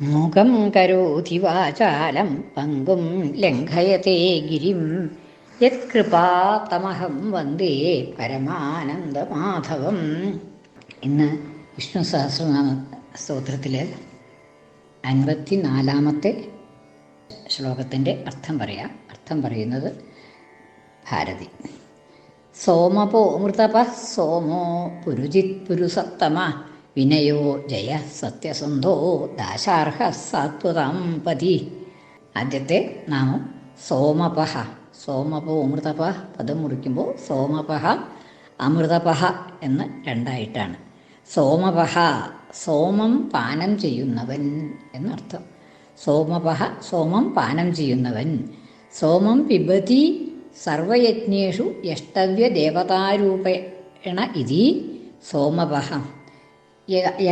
മൂകം കരോതി വാചാലം പങ്കും ലംഘയത്തെ ഗിരിം. യത്കൃപാത്തമഹം വന്ദേ പരമാനന്ദമാധവം. ഇന്ന് വിഷ്ണു സഹസ്രനാമ സ്തോത്രത്തിലെ അൻപത്തിനാലാമത്തെ ശ്ലോകത്തിന്റെ അർത്ഥം പറയാം. അർത്ഥം പറയുന്നത് ഭാരതി. സോമപോ മൃതപ സോമോ പുരുജിത് പുരുസത്തമ. വിനയോ ജയ സത്യസന്ധോ ദാശാർഹ സാത്വതാം പതി. ആദ്യത്തെ നാമം സോമപഹ. സോമപോ അമൃതപ. പദം മുറിക്കുമ്പോൾ സോമപഹ അമൃതപഹ എന്ന് രണ്ടായിട്ടാണ്. സോമപഹ സോമം പാനം ചെയ്യുന്നവൻ എന്നർത്ഥം. സോമപഹ സോമം പാനം ചെയ്യുന്നവൻ. സോമം പിബതി സർവയജ്ഞേഷു യഷ്ടവ്യ ദേവതാരൂപേണ ഇതി സോമപഹ.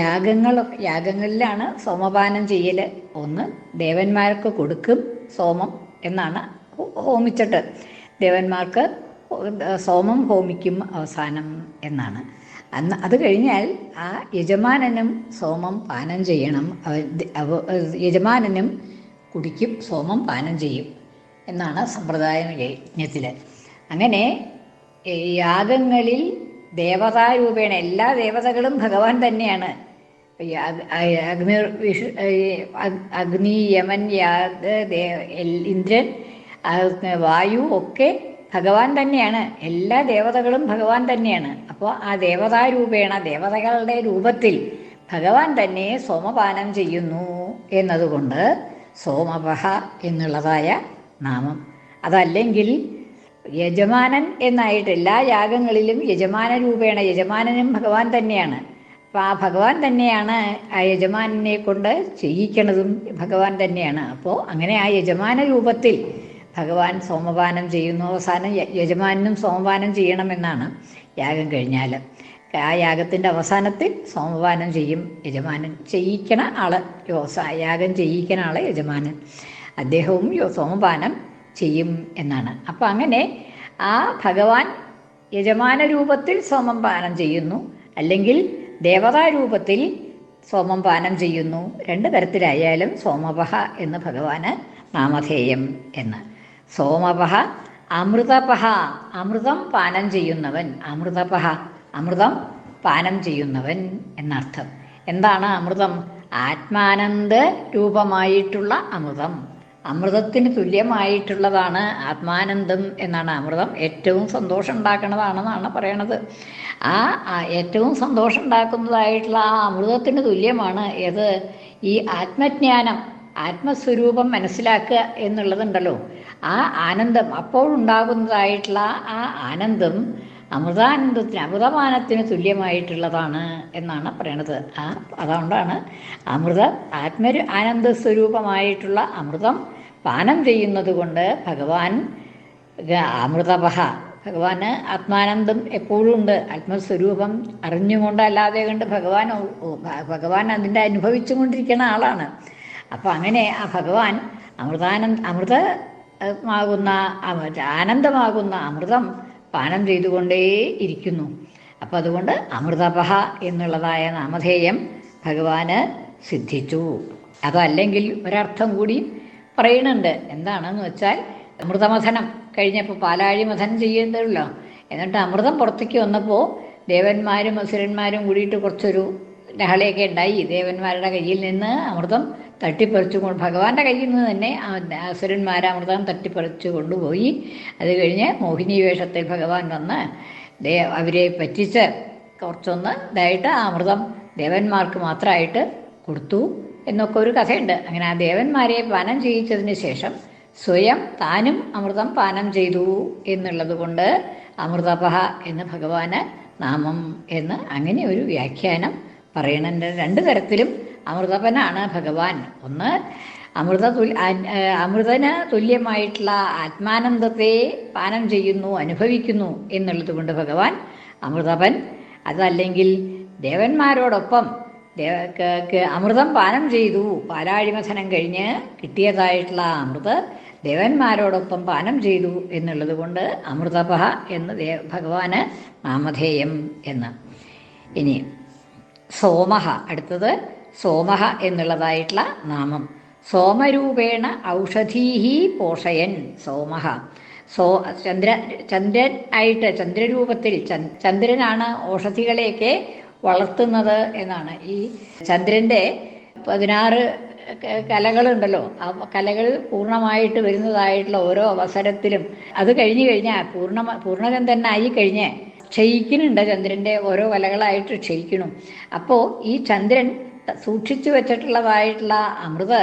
യാഗങ്ങൾ യാഗങ്ങളിലാണ് സോമപാനം ചെയ്യൽ ഒന്ന് ദേവന്മാർക്ക് കൊടുക്കും സോമം എന്നാണ് ഹോമിച്ചിട്ട്. ദേവന്മാർക്ക് സോമം ഹോമിക്കും അവസാനം എന്നാണ്. അന്ന് അത് കഴിഞ്ഞാൽ ആ യജമാനനും സോമം പാനം ചെയ്യണം. യജമാനനും കുടിക്കും സോമം പാനം ചെയ്യും എന്നാണ് സമ്പ്രദായ യജ്ഞത്തിൽ അങ്ങനെ യാഗങ്ങളിൽ ദേവതാരൂപേണ എല്ലാ ദേവതകളും ഭഗവാൻ തന്നെയാണ്. അഗ്നി വിഷു അഗ്നി യമൻ ഇന്ദ്രൻ വായു ഒക്കെ ഭഗവാൻ തന്നെയാണ്. എല്ലാ ദേവതകളും ഭഗവാൻ തന്നെയാണ്. അപ്പോൾ ആ ദേവതാരൂപേണ ദേവതകളുടെ രൂപത്തിൽ ഭഗവാൻ തന്നെ സോമപാനം ചെയ്യുന്നു എന്നതുകൊണ്ട് സോമപഹ എന്നുള്ളതായ നാമം. അതല്ലെങ്കിൽ യജമാനൻ എന്നായിട്ടില്ല. യാഗങ്ങളിലും യജമാന രൂപേണ യജമാനനും ഭഗവാൻ തന്നെയാണ്. അപ്പോൾ ആ ഭഗവാൻ തന്നെയാണ് ആ യജമാനെ കൊണ്ട് ചെയ്യിക്കണതും ഭഗവാൻ തന്നെയാണ്. അപ്പോൾ അങ്ങനെ ആ യജമാന രൂപത്തിൽ ഭഗവാൻ സോമപാനം ചെയ്യുന്നു. അവസാനം യജമാനും സോമപാനം ചെയ്യണമെന്നാണ് യാഗം കഴിഞ്ഞാൽ ആ യാഗത്തിന്റെ അവസാനത്തിൽ സോമപാനം ചെയ്യും യജമാനൻ. ചെയ്യിക്കണ ആൾ യാഗം ചെയ്യിക്കണ ആൾ യജമാനൻ. അദ്ദേഹവും സോമപാനം ചെയ്യും എന്നാണ്. അപ്പം അങ്ങനെ ആ ഭഗവാൻ യജമാന രൂപത്തിൽ സോമം പാനം ചെയ്യുന്നു. അല്ലെങ്കിൽ ദേവതാ രൂപത്തിൽ സോമം പാനം ചെയ്യുന്നു. രണ്ട് തരത്തിലായാലും സോമപഹ എന്ന് ഭഗവാന് നാമധേയം എന്ന്. സോമപഹ അമൃതപഹ അമൃതം പാനം ചെയ്യുന്നവൻ. അമൃതപഹ അമൃതം പാനം ചെയ്യുന്നവൻ എന്നർത്ഥം. എന്താണ് അമൃതം? ആത്മാനന്ദ രൂപമായിട്ടുള്ള അമൃതം. അമൃതത്തിന് തുല്യമായിട്ടുള്ളതാണ് ആത്മാനന്ദം എന്നാണ് അമൃതം. ഏറ്റവും സന്തോഷം ഉണ്ടാക്കുന്നതാണെന്നാണ് പറയണത്. ആ ഏറ്റവും സന്തോഷം ഉണ്ടാക്കുന്നതായിട്ടുള്ള ആ അമൃതത്തിന് തുല്യമാണ് ഏത്? ഈ ആത്മജ്ഞാനം ആത്മസ്വരൂപം മനസ്സിലാക്കുക എന്നുള്ളതുണ്ടല്ലോ. ആ ആനന്ദം അപ്പോഴുണ്ടാകുന്നതായിട്ടുള്ള ആ ആനന്ദം അമൃതാനന്ദത്തിന് അമൃതമാനത്തിന് തുല്യമായിട്ടുള്ളതാണ് എന്നാണ് പറയണത്. ആ അതുകൊണ്ടാണ് അമൃത ആത്മ ആനന്ദ സ്വരൂപമായിട്ടുള്ള അമൃതം പാനം ചെയ്യുന്നത് കൊണ്ട് ഭഗവാൻ അമൃതപഹ ഭഗവാന് ആത്മാനന്ദം എപ്പോഴും ഉണ്ട് ആത്മസ്വരൂപം അറിഞ്ഞുകൊണ്ടല്ലാതെ കണ്ട് ഭഗവാൻ ഭഗവാൻ അതിന്റെ അനുഭവിച്ചു കൊണ്ടിരിക്കുന്ന ആളാണ്. അപ്പം അങ്ങനെ ആ ഭഗവാൻ അമൃതാനന്ദ അമൃതമാകുന്ന ആനന്ദമാകുന്ന അമൃതം പാനം ചെയ്തുകൊണ്ടേ ഇരിക്കുന്നു. അപ്പം അതുകൊണ്ട് അമൃതപഹ എന്നുള്ളതായ നാമധേയം ഭഗവാന് സിദ്ധിച്ചു. അതല്ലെങ്കിൽ ഒരർത്ഥം കൂടി പറയുന്നുണ്ട്. എന്താണെന്ന് വെച്ചാൽ അമൃതമഥനം കഴിഞ്ഞപ്പോൾ പാലാഴി മഥനം ചെയ്യുന്നല്ലോ എന്നിട്ട് അമൃതം പുറത്തേക്ക് വന്നപ്പോൾ ദേവന്മാരും അസുരന്മാരും കൂടിയിട്ട് കുറച്ചൊരു ലഹളയൊക്കെ ഉണ്ടായി. ദേവന്മാരുടെ കയ്യിൽ നിന്ന് അമൃതം തട്ടിപ്പറിച്ചു കൊണ്ട് ഭഗവാന്റെ കയ്യിൽ നിന്ന് തന്നെ അസുരന്മാർ അമൃതം തട്ടിപ്പറിച്ചു കൊണ്ടുപോയി. അത് കഴിഞ്ഞ് മോഹിനി വേഷത്തിൽ ഭഗവാൻ വന്ന് ദേ അവരെ പറ്റിച്ച് കുറച്ചൊന്ന് ഇതായിട്ട് ആ അമൃതം ദേവന്മാർക്ക് മാത്രമായിട്ട് കൊടുത്തു എന്നൊക്കെ ഒരു കഥയുണ്ട്. അങ്ങനെ ആ ദേവന്മാരെ പാനം ചെയ്യിച്ചതിന് ശേഷം സ്വയം താനും അമൃതം പാനം ചെയ്തു എന്നുള്ളത് കൊണ്ട് അമൃതപഹ എന്ന് ഭഗവാന് നാമം എന്ന് അങ്ങനെ ഒരു വ്യാഖ്യാനം പറയണുണ്ട് രണ്ട് തരത്തിലും അമൃതപനാണ് ഭഗവാൻ. ഒന്ന് അമൃത അമൃതന് തുല്യമായിട്ടുള്ള ആത്മാനന്ദത്തെ പാനം ചെയ്യുന്നു അനുഭവിക്കുന്നു എന്നുള്ളത് കൊണ്ട് ഭഗവാൻ അമൃതപൻ. അതല്ലെങ്കിൽ ദേവന്മാരോടൊപ്പം അമൃതം പാനം ചെയ്തു പാലാഴിമഥനം കഴിഞ്ഞ് കിട്ടിയതായിട്ടുള്ള അമൃത് ദേവന്മാരോടൊപ്പം പാനം ചെയ്തു എന്നുള്ളത് കൊണ്ട് അമൃതപഹ എന്ന് ഭഗവാന് നാമധേയം എന്ന്. ഇനി സോമഹ. അടുത്തത് സോമഹ എന്നുള്ളതായിട്ടുള്ള നാമം. സോമരൂപേണ ഔഷധീഹി പോഷയൻ സോമഹ. സോ ചന്ദ്ര ചന്ദ്രൻ ആയിട്ട് ചന്ദ്രരൂപത്തിൽ ചന്ദ്- ചന്ദ്രനാണ് ഔഷധികളെയൊക്കെ വളർത്തുന്നത് എന്നാണ്. ഈ ചന്ദ്രന്റെ പതിനാറ് കലകളുണ്ടല്ലോ. ആ കലകൾ പൂർണമായിട്ട് വരുന്നതായിട്ടുള്ള ഓരോ അവസരത്തിലും. അത് കഴിഞ്ഞു കഴിഞ്ഞാൽ പൂർണ പൂർണചന്ദ്രനായി കഴിഞ്ഞ് ക്ഷയിക്കുന്നുണ്ട് ചന്ദ്രന്റെ ഓരോ വലകളായിട്ട് ക്ഷയിക്കണം അപ്പോൾ ഈ ചന്ദ്രൻ സൂക്ഷിച്ചു വെച്ചിട്ടുള്ളതായിട്ടുള്ള അമൃത്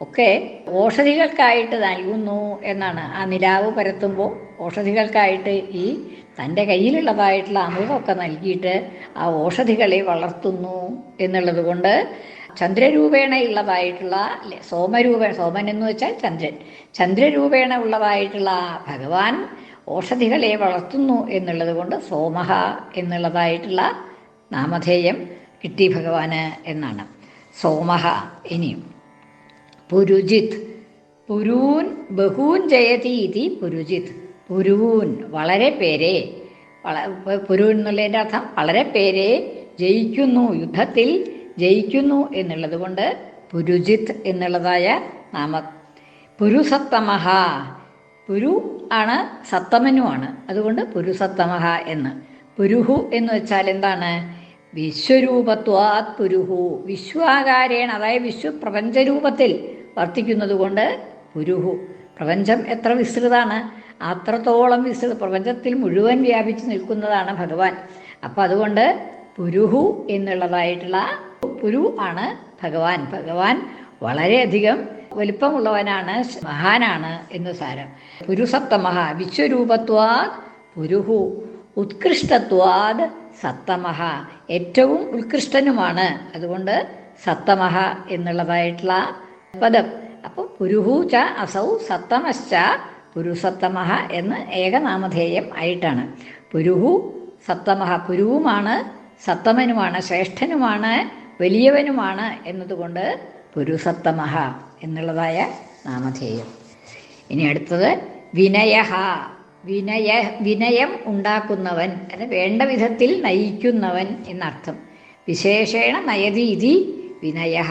ഒക്കെ ഓഷധികൾക്കായിട്ട് നൽകുന്നു എന്നാണ് ആ നിലാവ് പരത്തുമ്പോൾ ഓഷധികൾക്കായിട്ട് ഈ തന്റെ കയ്യിലുള്ളതായിട്ടുള്ള അമൃതമൊക്കെ നൽകിയിട്ട് ആ ഓഷധികളെ വളർത്തുന്നു എന്നുള്ളത് കൊണ്ട് ചന്ദ്രരൂപേണ ഉള്ളതായിട്ടുള്ള സോമരൂപ സോമൻ എന്ന് വെച്ചാൽ ചന്ദ്രൻ. ചന്ദ്രരൂപേണ ഉള്ളതായിട്ടുള്ള ഭഗവാൻ ഓഷധികളെ വളർത്തുന്നു എന്നുള്ളത് കൊണ്ട് സോമഹ എന്നുള്ളതായിട്ടുള്ള നാമധേയം കിട്ടി ഭഗവാന് എന്നാണ്. സോമഹ ഇനിയും. പുരുജിത്. പുരൂൻ ബഹൂൻ ജയതി ഇതി പുരുജിത്. പുരൂൻ വളരെ പേരെ പുരൂൻ എന്നുള്ളതിന്റെ അർത്ഥം വളരെ പേരെ ജയിക്കുന്നു യുദ്ധത്തിൽ ജയിക്കുന്നു എന്നുള്ളത് കൊണ്ട് പുരുജിത് എന്നുള്ളതായ നാമ. പുരുസത്തമഹ. പുരു ആണ് സത്തമനുമാണ് അതുകൊണ്ട് പുരുസത്തമഹ എന്ന്. പുരുഹു എന്ന് വെച്ചാൽ എന്താണ്? വിശ്വരൂപത്വാത് പുരുഹു. വിശ്വാകാരേണ അതായത് വിശ്വപ്രപഞ്ചരൂപത്തിൽ വർത്തിക്കുന്നത് കൊണ്ട് പുരുഹു. പ്രപഞ്ചം എത്ര വിസ്തൃതാണ്? അത്രത്തോളം വിസ്തൃത. പ്രപഞ്ചത്തിൽ മുഴുവൻ വ്യാപിച്ചു നിൽക്കുന്നതാണ് ഭഗവാൻ. അപ്പം അതുകൊണ്ട് പുരുഹു എന്നുള്ളതായിട്ടുള്ള പുരു ആണ് ഭഗവാൻ. ഭഗവാൻ വളരെയധികം വലിപ്പമുള്ളവനാണ് മഹാനാണ് എന്ന് സാരം. പുരുസപ്തമഹ വിശ്വരൂപത്വാത് പുരുഹു ഉത്കൃഷ്ടത്വാത് സത്തമഹ ഏറ്റവും ഉത്കൃഷ്ടനുമാണ്. അതുകൊണ്ട് സത്തമഹ എന്നുള്ളതായിട്ടുള്ള പദം. അപ്പോൾ പുരുഹു ച അസൗ സത്തമശ്ച പുരുസത്തമഹ എന്ന് ഏകനാമധേയം ആയിട്ടാണ്. പുരുഹു സത്തമഹ പുരുവുമാണ് സത്തമനുമാണ് ശ്രേഷ്ഠനുമാണ് വലിയവനുമാണ് എന്നതുകൊണ്ട് പുരുസത്തമഹ എന്നുള്ളതായ നാമധേയം. ഇനി അടുത്തത് വിനയഹ. വിനയ വിനയം ഉണ്ടാക്കുന്നവൻ അത് വേണ്ട വിധത്തിൽ നയിക്കുന്നവൻ എന്നർത്ഥം. വിശേഷേണ നയതി ഇതി വിനയ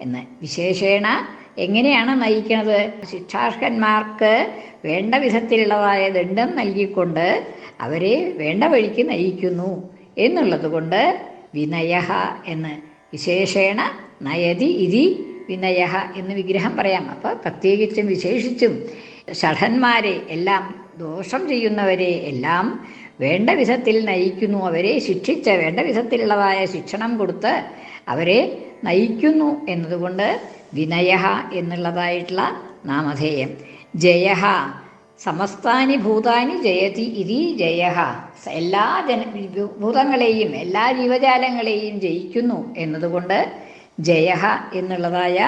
എന്ന്. വിശേഷേണ എങ്ങനെയാണ് നയിക്കുന്നത് ശിക്ഷാർഹന്മാർക്ക് വേണ്ട വിധത്തിലുള്ളതായ ദണ്ഡം നൽകിക്കൊണ്ട് അവരെ വേണ്ട വഴിക്ക് നയിക്കുന്നു എന്നുള്ളത് കൊണ്ട് വിനയ എന്ന്. വിശേഷേണ നയതി ഇതി വിനയ എന്ന് വിഗ്രഹം പറയാം. അപ്പോൾ പ്രത്യേകിച്ചും വിശേഷിച്ചും ഷഠന്മാരെ എല്ലാം ദോഷം ചെയ്യുന്നവരെ എല്ലാം വേണ്ട വിധത്തിൽ നയിക്കുന്നു. അവരെ ശിക്ഷിച്ച് വേണ്ട വിധത്തിലുള്ളതായ ശിക്ഷണം കൊടുത്ത് അവരെ നയിക്കുന്നു എന്നതുകൊണ്ട് വിനയ എന്നുള്ളതായിട്ടുള്ള നാമധേയം. ജയ സമസ്താനി ഭൂതാനി ജയതി ഇതി ജയ എല്ലാ ജന ഭൂതങ്ങളെയും എല്ലാ ജീവജാലങ്ങളെയും ജയിക്കുന്നു എന്നതുകൊണ്ട് ജയ എന്നുള്ളതായ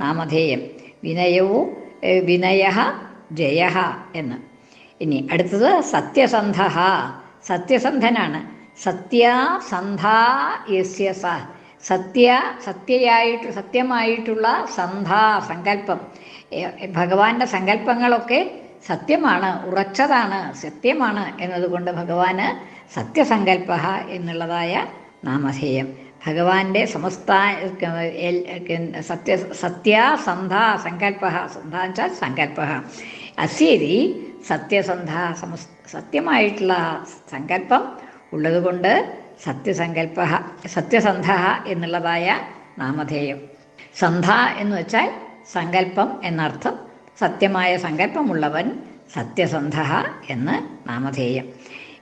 നാമധേയം. വിനയവും വിനയ ജയ എന്ന്. ഇനി അടുത്തത് സത്യസന്ധ സത്യസന്ധനാണ്. സത്യസന്ധ യസ്യ സ. സത്യ സത്യയായിട്ട് സത്യമായിട്ടുള്ള സന്ധ സങ്കല്പം. ഭഗവാന്റെ സങ്കല്പങ്ങളൊക്കെ സത്യമാണ് ഉറച്ചതാണ് സത്യമാണ് എന്നതുകൊണ്ട് ഭഗവാന് സത്യസങ്കല്പ എന്നുള്ളതായ നാമധേയം. ഭഗവാന്റെ സമസ്ത സത്യ സത്യസന്ധ സങ്കല്പ സന്ധ വെച്ചാൽ സങ്കല്പ അസ്യതി സത്യസന്ധ സമസ് സത്യമായിട്ടുള്ള സങ്കല്പം ഉള്ളതുകൊണ്ട് സത്യസങ്കല്പ സത്യസന്ധ എന്നുള്ളതായ നാമധേയം. സന്ധ എന്ന് വെച്ചാൽ സങ്കല്പം എന്നർത്ഥം. സത്യമായ സങ്കല്പമുള്ളവൻ സത്യസന്ധ എന്ന് നാമധേയം.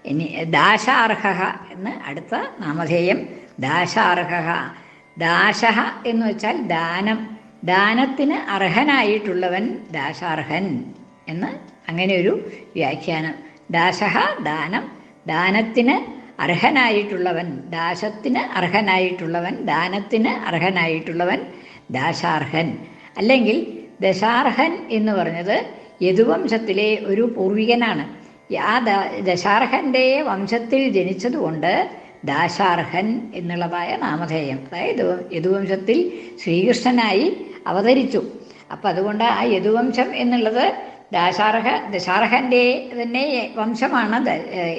ഇനി ദാശാർഹ എന്ന് അടുത്ത നാമധേയം ദാശാർഹ ദാശ എന്ന് വെച്ചാൽ ദാനം. ദാനത്തിന് അർഹനായിട്ടുള്ളവൻ ദാശാർഹൻ എന്ന് അങ്ങനെ ഒരു വ്യാഖ്യാനം. ദാശഹ ദാനം. ദാനത്തിന് അർഹനായിട്ടുള്ളവൻ. ദാശത്തിന് അർഹനായിട്ടുള്ളവൻ. ദാനത്തിന് അർഹനായിട്ടുള്ളവൻ ദാശാർഹൻ. അല്ലെങ്കിൽ ദശാർഹൻ എന്ന് പറഞ്ഞത് യദുവംശത്തിലെ ഒരു പൂർവികനാണ്. ആ ദശാർഹന്റെ വംശത്തിൽ ജനിച്ചതുകൊണ്ട് ദാശാർഹൻ എന്നുള്ളതായ നാമധേയം. അതായത് യദുവംശത്തിൽ ശ്രീകൃഷ്ണനായി അവതരിച്ചു. അപ്പം അതുകൊണ്ട് ആ യദുവംശം എന്നുള്ളത് ദാശാർഹ ദശാർഹന്റെ തന്നെ വംശമാണ്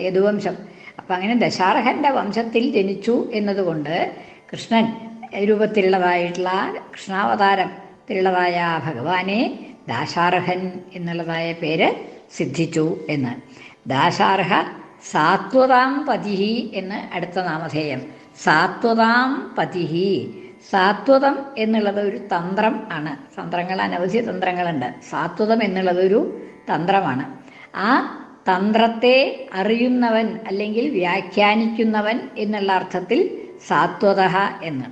യദുവംശം. അപ്പം അങ്ങനെ ദശാർഹന്റെ വംശത്തിൽ ജനിച്ചു എന്നതുകൊണ്ട് കൃഷ്ണൻ രൂപത്തിലുള്ളതായിട്ടുള്ള കൃഷ്ണാവതാരത്തിലുള്ളതായ ഭഗവാനെ ദാശാർഹൻ എന്നുള്ളതായ പേര് സിദ്ധിച്ചു എന്ന്. ദാശാർഹ സാത്വതാം പതിഹി എന്ന് അടുത്ത നാമധേയം. സാത്വതാം പതിഹി. സാത്വതം എന്നുള്ളത് ഒരു തന്ത്രം ആണ്. തന്ത്രങ്ങൾ അനവധി തന്ത്രങ്ങളുണ്ട്. സാത്വതം എന്നുള്ളത് ഒരു തന്ത്രമാണ്. ആ തന്ത്രത്തെ അറിയുന്നവൻ അല്ലെങ്കിൽ വ്യാഖ്യാനിക്കുന്നവൻ എന്നുള്ള അർത്ഥത്തിൽ സാത്വത എന്ന്.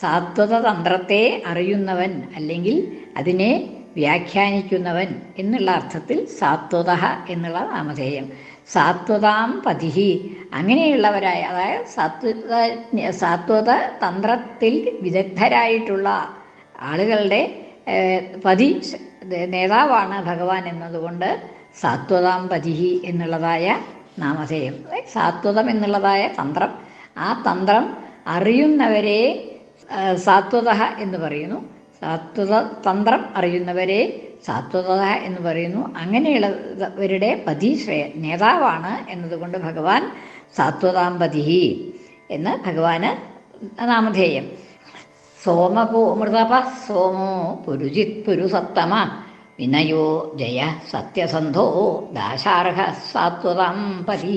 സാത്വത തന്ത്രത്തെ അറിയുന്നവൻ അല്ലെങ്കിൽ അതിനെ വ്യാഖ്യാനിക്കുന്നവൻ എന്നുള്ള അർത്ഥത്തിൽ സാത്വത എന്നുള്ള നാമധേയം. സാത്വതാം പതിഹി. അങ്ങനെയുള്ളവരായ അതായത് സാത്വത സാത്വത തന്ത്രത്തിൽ വിദഗ്ധരായിട്ടുള്ള ആളുകളുടെ പതി നേതാവാണ് ഭഗവാൻ എന്നതുകൊണ്ട് സാത്വതാം പതിഹി എന്നുള്ളതായ നാമധേയം. സാത്വതം എന്നുള്ളതായ തന്ത്രം. ആ തന്ത്രം അറിയുന്നവരെ സാത്വത എന്ന് പറയുന്നു. സാത്വത തന്ത്രം അറിയുന്നവരെ സാത്വത എന്ന് പറയുന്നു. അങ്ങനെയുള്ളവരുടെ പതി ശ്രേ നേതാവാണ് എന്നതുകൊണ്ട് ഭഗവാൻ സാത്വതാമ്പതി എന്ന് ഭഗവാന് നാമധേയം. സോമപോ മൃതപ സോമോ പുരുജിത് പുരുസത്തമ വിനയോ ജയ സത്യസന്ധോ ദാശാർഹ സാത്വതാം പതി